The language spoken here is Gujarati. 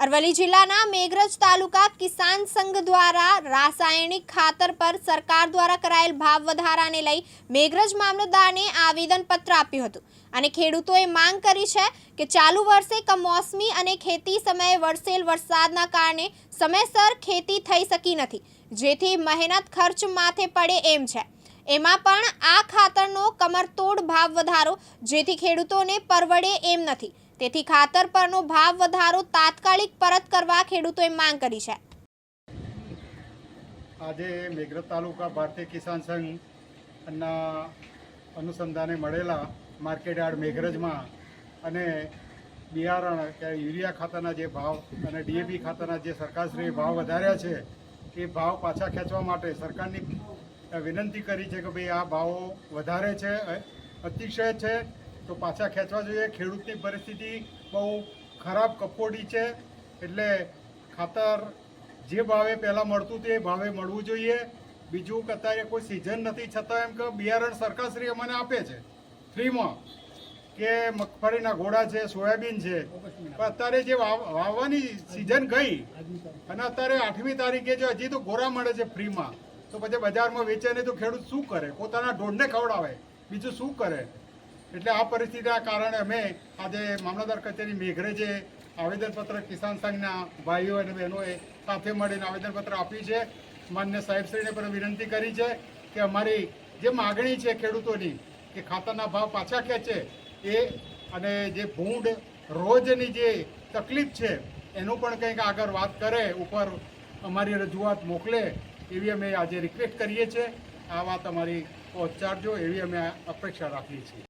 અરવલ્લી જિલ્લાના મેઘરજ તાલુકા કિસાન સંઘ દ્વારા રાસાયણિક ખાતર પર સરકાર દ્વારા કરાયેલ ભાવ વધારાને લઈ મેઘરજ મામલતદારને આવેદનપત્ર આપ્યું હતું. અને ખેડૂતોએ માંગ કરી છે કે ચાલુ વર્ષે કમોસમી અને ખેતી સમયે વરસેલ વરસાદના કારણે સમયસર ખેતી થઈ શકી નથી. જેથી મહેનત ખર્ચ માથે પડે એમ છે. એમાં પણ આ ખાતરનો કમરતોડ ભાવ વધારો જેથી ખેડૂતોને પરવડે એમ નથી. તેથી ખાતર પરનો ભાવ વધારો તાત્કાલિક પરત કરવા ખેડૂતોએ માંગ કરી છે. આજે મેઘરજ તાલુકા ભારતીય કિસાન સંઘના અનુસંધાને મળેલા માર્કેટ યાર્ડ મેઘરજમાં અને બિયારણ કે યુરિયા ખાતરના જે ભાવ અને ડીએપી ખાતરના જે સરકારશ્રીએ ભાવ વધાર્યા છે, એ ભાવ પાછા ખેંચવા માટે સરકારની વિનંતી કરી છે કે ભાઈ આ ભાવો વધારે છે અતિશય છે તો પાછા ખેંચવા જોઈએ. ખેડૂતની પરિસ્થિતિ બહુ ખરાબ કફોડી છે. એટલે ખાતર જે ભાવે પહેલાં મળતું તે ભાવે મળવું જોઈએ. બીજું કે અત્યારે કોઈ સિઝન નથી, છતાં એમ કે બિયારણ સરકારશ્રી અમને આપે છે. ફ્રીમાં કે મગફળીના ઘોડા છે, સોયાબીન છે. પણ અત્યારે જે વાવ- વાવવાની સિઝન ગઈ અને અત્યારે આઠમી તારીખે જો હજી તો ગોરા મળે છે ફ્રીમાં તો પછી બજારમાં વેચે નહીં તો ખેડૂત શું કરે? પોતાના ઢોળને ખવડાવે. બીજું શું કરે? એટલે આ પરિસ્થિતિના કારણે અમે આજે મામલતદાર કચેરી મેઘરેજે આવેદનપત્ર કિસાન સંઘના ભાઈઓ અને બહેનોએ સાથે મળીને આવેદનપત્ર આપ્યું છે, માન્ય સાહેબશ્રીને પણ વિનંતી કરી છે કે અમારી જે માગણી છે ખેડૂતોની, કે ખાતરના ભાવ પાછા ખેંચે એ અને જે ભૂંડ રોજની જે તકલીફ છે, એનું પણ કંઈક આગળ વાત કરે, ઉપર અમારી રજૂઆત મોકલે, એવી અમે આજે રિક્વેસ્ટ કરીએ છીએ. આ વાત અમારી પહોંચાડજો, એવી અમે અપેક્ષા રાખીએ છીએ.